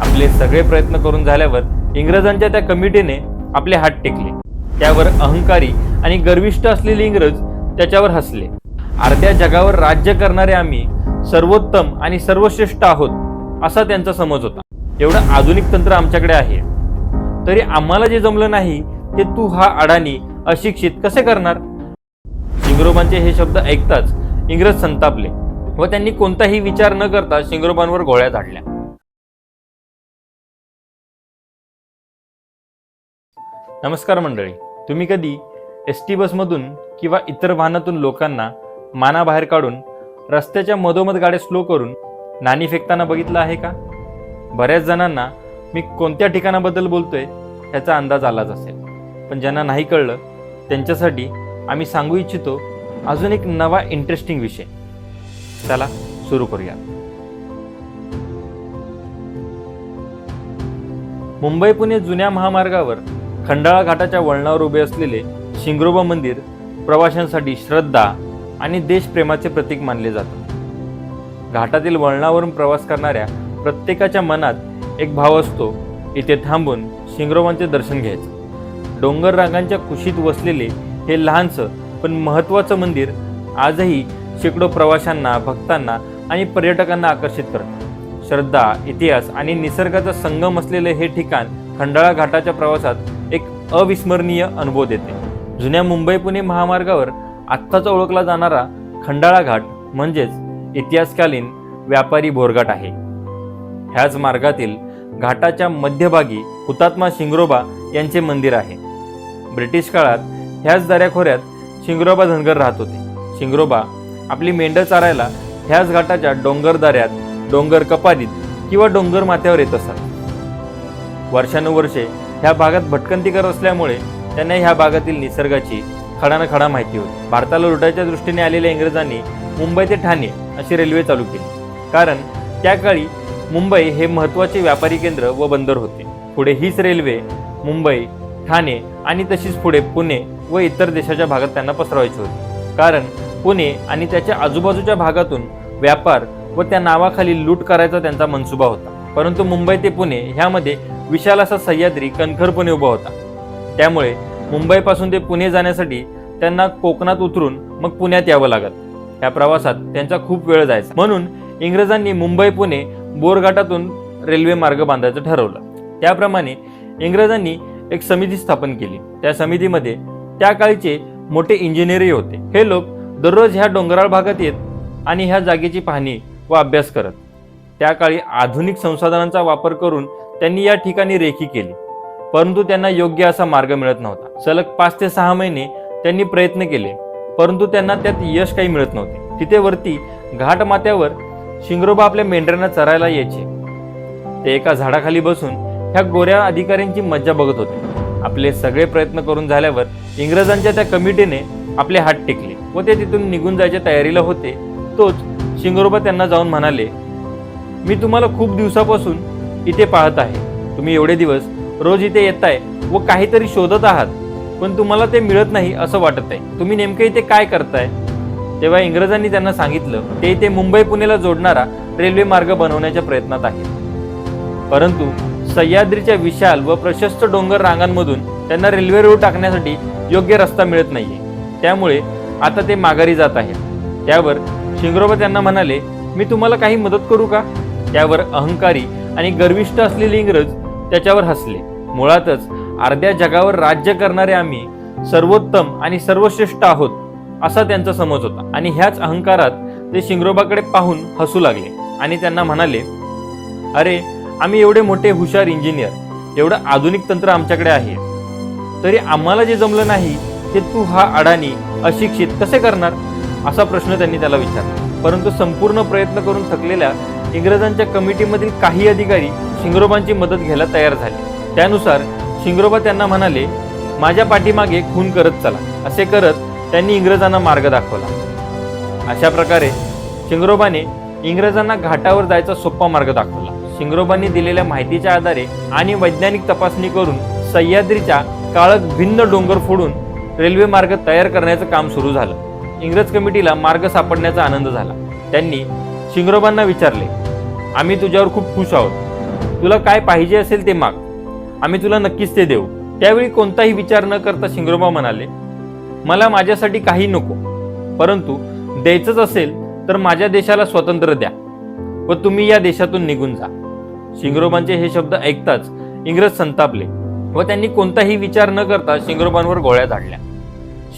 आपले सगळे प्रयत्न करून झाल्यावर इंग्रजांच्या त्या कमिटीने आपले हात टेकले. त्यावर अहंकारी आणि गर्विष्ठ असलेले इंग्रज त्याच्यावर हसले. अर्ध्या जगावर राज्य करणारे आम्ही सर्वोत्तम आणि सर्वश्रेष्ठ आहोत असा त्यांचा समज होता. एवढं आधुनिक तंत्र आमच्याकडे आहे. तरी आम्हाला जे जमलं नाही ते तू हा अडाणी अशिक्षित कसे करणार? शिंगरोबांचे हे शब्द ऐकताच इंग्रज संतापले व त्यांनी कोणताही विचार न करता शिंगरोबांवर गोळ्या झाडल्या. नमस्कार मंडळी. तुम्ही कधी एस टी बसमधून किंवा इतर वाहनातून लोकांना मानाबाहेर काढून रस्त्याच्या मधोमध गाड्या स्लो करून नाणी फेकताना बघितलं आहे का? बऱ्याच जणांना मी कोणत्या ठिकाणाबद्दल बोलतोय ह्याचा अंदाज आलाच असेल. पण ज्यांना नाही कळलं त्यांच्यासाठी आम्ही सांगू इच्छितो अजून एक नवा इंटरेस्टिंग विषय. चला सुरू करूया. मुंबई पुणे जुन्या महामार्गावर खंडाळा घाटाच्या वळणावर उभे असलेले शिंगरोबा मंदिर प्रवाशांसाठी श्रद्धा आणि देशप्रेमाचे प्रतीक मानले जाते. घाटातील वळणावरून प्रवास करणाऱ्या प्रत्येकाच्या मनात एक भाव असतो इथे थांबून शिंगरोबांचे दर्शन घ्यायचं. डोंगर रांगांच्या कुशीत वसलेले हे लहानसं पण महत्त्वाचं मंदिर आजही शेकडो प्रवाशांना भक्तांना आणि पर्यटकांना आकर्षित करतं. श्रद्धा इतिहास आणि निसर्गाचा संगम असलेले हे ठिकाण खंडाळा घाटाच्या प्रवासात अविस्मरणीय अनुभव देते. जुन्या मुंबई पुणे महामार्गावर आत्ताचा ओळखला जाणारा खंडाळा घाट म्हणजेच इतिहासकालीन व्यापारी भोरघाट आहे. ह्याच मार्गातील घाटाच्या मध्यभागी हुतात्मा शिंगरोबा यांचे मंदिर आहे. ब्रिटिश काळात ह्याच दऱ्याखोऱ्यात शिंगरोबा धनगर राहत होते. शिंगरोबा आपली मेंढ चारायला ह्याच घाटाच्या डोंगर दऱ्यात डोंगर कपारीत किंवा डोंगर माथ्यावर येत असतात वर्षानुवर्षे ह्या भागात भटकंती करत असल्यामुळे त्यांना ह्या भागातील निसर्गाची खडा खडा माहिती होती. भारताला लुटायच्या दृष्टीने आलेल्या इंग्रजांनी मुंबई ते ठाणे अशी रेल्वे चालू केली. कारण त्या काळी मुंबई हे महत्त्वाचे व्यापारी केंद्र व बंदर होते. पुढे हीच रेल्वे मुंबई ठाणे आणि तशीच पुढे पुणे व इतर देशाच्या भागात त्यांना पसरवायची होती. कारण पुणे आणि त्याच्या आजूबाजूच्या भागातून व्यापार व त्या नावाखाली लूट करायचा त्यांचा मनसुबा होता. परंतु मुंबई ते पुणे ह्यामध्ये विशाल असा सह्याद्री कणखरपणे उभा होता. त्यामुळे मुंबईपासून ते पुणे जाण्यासाठी त्यांना कोकणात उतरून मग पुण्यात यावं लागत. या प्रवासात त्यांचा खूप वेळ जायचा. म्हणून इंग्रजांनी मुंबई पुणे बोरघाटातून रेल्वे मार्ग बांधायचं ठरवलं. त्याप्रमाणे इंग्रजांनी एक समिती स्थापन केली. त्या समितीमध्ये त्या काळचे मोठे इंजिनियरही होते. हे लोक दररोज ह्या डोंगराळ भागात येत आणि ह्या जागेची पाहणी व अभ्यास करत. त्या काळी आधुनिक संसाधनांचा वापर करून त्यांनी या ठिकाणी रेखी केली. परंतु त्यांना योग्य असा मार्ग मिळत नव्हता. सलग पाच ते सहा महिने त्यांनी प्रयत्न केले परंतु त्यांना त्यात यश काही मिळत नव्हते. तिथे वरती घाट माथ्यावर शिंगरोबा आपल्या मेंढरांना चरायला यायचे. ते एका झाडाखाली बसून ह्या गोऱ्या अधिकाऱ्यांची मज्जा बघत होते. आपले सगळे प्रयत्न करून झाल्यावर इंग्रजांच्या त्या कमिटीने आपले हात टेकले व ते तिथून निघून जायच्या तयारीला होते. तोच शिंगरोबा त्यांना जाऊन म्हणाले मी तुम्हाला खूप दिवसापासून इथे पाहत आहे. तुम्ही एवढे दिवस रोज इथे येत आहे व काहीतरी शोधत आहात पण तुम्हाला ते मिळत नाही असं वाटत आहे. तुम्ही नेमकं इथे काय करताय? तेव्हा इंग्रजांनी त्यांना सांगितलं ते इथे मुंबई पुणेला जोडणारा रेल्वे मार्ग बनवण्याच्या प्रयत्नात आहेत. परंतु सह्याद्रीच्या विशाल व प्रशस्त डोंगर रांगांमधून त्यांना रेल्वे रोड टाकण्यासाठी योग्य रस्ता मिळत नाहीये. त्यामुळे आता ते माघारी जात आहेत. त्यावर शिंगरोबा त्यांना म्हणाले मी तुम्हाला काही मदत करू का? त्यावर अहंकारी आणि गर्विष्ठ असलेले इंग्रज त्याच्यावर हसले. मुळातच अर्ध्या जगावर राज्य करणारे आम्ही सर्वोत्तम आणि सर्वश्रेष्ठ आहोत असा त्यांचा समज होता. आणि ह्याच अहंकारात ते शिंगरोबाकडे पाहून हसू लागले आणि त्यांना म्हणाले अरे आम्ही एवढे मोठे हुशार इंजिनियर एवढं आधुनिक तंत्र आमच्याकडे आहे. तरी आम्हाला जे जमलं नाही ते तू हा अडाणी अशिक्षित कसे करणार? असा प्रश्न त्यांनी त्याला विचारला. परंतु संपूर्ण प्रयत्न करून थकलेल्या इंग्रजांच्या कमिटीमधील काही अधिकारी शिंगरोबांची मदत घ्यायला तयार झाले. त्यानुसार शिंगरोबा त्यांना म्हणाले माझ्या पाठीमागे खून करत चला असे करत त्यांनी इंग्रजांना मार्ग दाखवला. अशा प्रकारे शिंगरोबाने इंग्रजांना घाटावर जायचा सोपा मार्ग दाखवला. शिंगरोबांनी दिलेल्या माहितीच्या आधारे आणि वैज्ञानिक तपासणी करून सह्याद्रीच्या काळक भिन्न डोंगर फोडून रेल्वे मार्ग तयार करण्याचं काम सुरू झालं. इंग्रज कमिटीला मार्ग सापडण्याचा आनंद झाला. त्यांनी शिंगरोबांना विचारले आम्ही तुझ्यावर खूप खुश आहोत. तुला काय पाहिजे असेल ते माग. आम्ही तुला नक्कीच ते देऊ. त्यावेळी कोणताही विचार न करता शिंगरोबा म्हणाले मला माझ्यासाठी काही नको परंतु द्यायचंच असेल तर माझ्या देशाला स्वतंत्र द्या व तुम्ही या देशातून निघून जा. शिंगरोबांचे हे शब्द ऐकताच इंग्रज संतापले व त्यांनी कोणताही विचार न करता शिंगरोबांवर गोळ्या झाडल्या.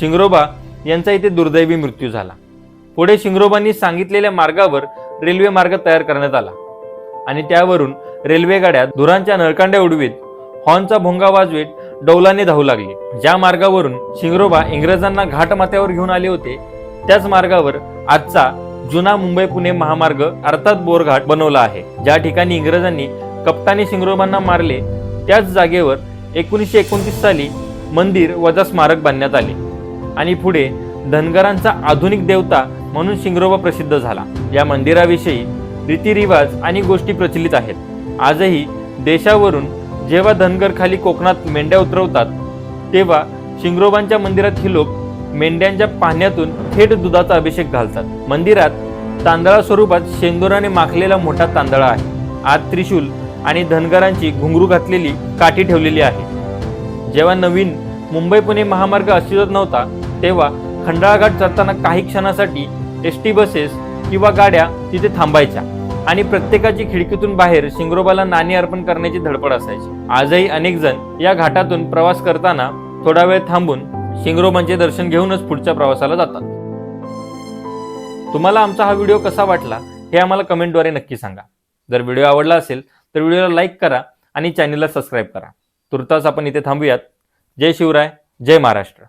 शिंगरोबा यांचा इथे दुर्दैवी मृत्यू झाला. पुढे शिंगरोबांनी सांगितलेल्या मार्गावर रेल्वे मार्ग तयार करण्यात आला. आणि त्यावरून रेल्वेगाड्या धुरांच्या नळकांड्या उडवीत हॉर्नचा भोंगा वाजवीत डौलाने धावू लागले. ज्या मार्गावरून शिंगरोबा इंग्रजांना घाटमाथ्यावर घेऊन आले होते त्याच मार्गावर आजचा जुना मुंबई पुणे महामार्ग अर्थात बोरघाट बनवला आहे. ज्या ठिकाणी इंग्रजांनी कप्तानी शिंगरोबांना मारले त्याच जागेवर एकोणीसशे एकोणतीस साली मंदिर वजा स्मारक बांधण्यात आले. आणि पुढे धनगरांचा आधुनिक देवता म्हणून शिंगरोबा प्रसिद्ध झाला. या मंदिराविषयी रीतिरिवाज आणि गोष्टी प्रचलित आहेत. आजही देशावरून जेव्हा धनगर खाली कोकणात मेंढ्या उतरवतात तेव्हा शिंगरोबांच्या मंदिरात ही लोक मेंढ्यांच्या पाण्यातून थेट दुधाचा अभिषेक घालतात. मंदिरात तांदळा स्वरूपात शेंदुराने माखलेला मोठा तांदळा आहे. आत त्रिशूल आणि धनगरांची घुंगरू घातलेली काठी ठेवलेली आहे. जेव्हा नवीन मुंबई पुणे महामार्ग अस्तित्वात नव्हता तेव्हा खंडाळाघाट चढताना काही क्षणासाठी एस टी बसेस किंवा गाड्या तिथे थांबायच्या आणि प्रत्येकाची खिडकीतून बाहेर शिंगरोबाला नाणी अर्पण करण्याची धडपड असायची. आजही अनेक जण या घाटातून प्रवास करताना थोडा वेळ थांबून शिंगरोबांचे दर्शन घेऊनच पुढच्या प्रवासाला जातात. तुम्हाला आमचा हा व्हिडिओ कसा वाटला हे आम्हाला कमेंटद्वारे नक्की सांगा. जर व्हिडिओ आवडला असेल तर व्हिडिओला लाईक करा आणि चॅनलला सबस्क्राईब करा. तुर्तास आपण इथे थांबूयात. जय शिवराय जय महाराष्ट्र.